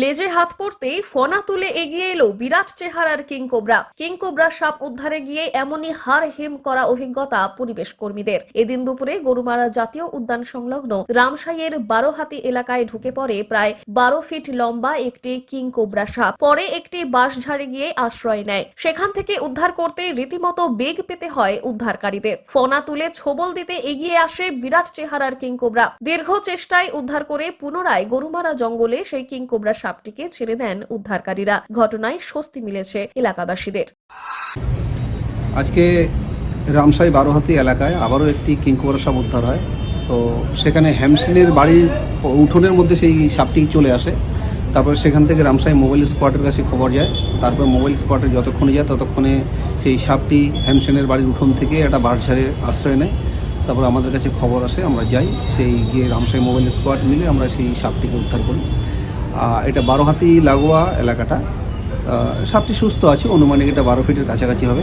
লেজে হাত পড়তেই ফনা তুলে এগিয়ে এলো বিরাট চেহারার কিং কোবরা। কিং কোবরা সাপ উদ্ধারে গিয়ে এমনই হার হিম করা অভিজ্ঞতা পরিবেশ কর্মীদের। এদিন দুপুরে গরুমারা জাতীয় উদ্যান সংলগ্ন রামসাইয়ের বারোহাতি এলাকায় ঢুকে পড়ে প্রায় বারো ফিট লম্বা একটি কিং কোবরা সাপ। পরে একটি বাঁশঝাড়ে গিয়ে আশ্রয় নেয়। সেখান থেকে উদ্ধার করতে রীতিমতো বেগ পেতে হয় উদ্ধারকারীদের। ফনা তুলে ছোবল দিতে এগিয়ে আসে বিরাট চেহারার কিং কোবরা। দীর্ঘ চেষ্টায় উদ্ধার করে পুনরায় গরুমারা জঙ্গলে সেই কিং কোবরা সাপটিকে ছেড়ে দেন উদ্ধারকারীরা। ঘটনায় স্বস্তি মিলেছে এলাকাবাসীদের। আজকে রামসাই বারোহাতি এলাকায় আবারও একটি কিংকোবরা সাপ উদ্ধার হয়। তো সেখানে হ্যামসিনের বাড়ির উঠোনের মধ্যে সেই সাপটি চলে আসে। তারপরে সেখান থেকে রামসাই মোবাইল স্কোয়াডের কাছে খবর যায়। তারপর মোবাইল স্কোয়াডে যতক্ষণে যায় ততক্ষণে সেই সাপটি হ্যামসেনের বাড়ির উঠোন থেকে একটা বাঁশঝাড়ে আশ্রয় নেয়। তারপর আমাদের কাছে খবর আসে, আমরা যাই। সেই গিয়ে রামসাই মোবাইল স্কোয়াড মিলে আমরা সেই সাপটিকে উদ্ধার করি। আহ, বারো হাতি লাগোয়া এলাকাটা। সাপটি সুস্থ আছে অনুমানিক এটা বারো ফিটের কাছাকাছি হবে।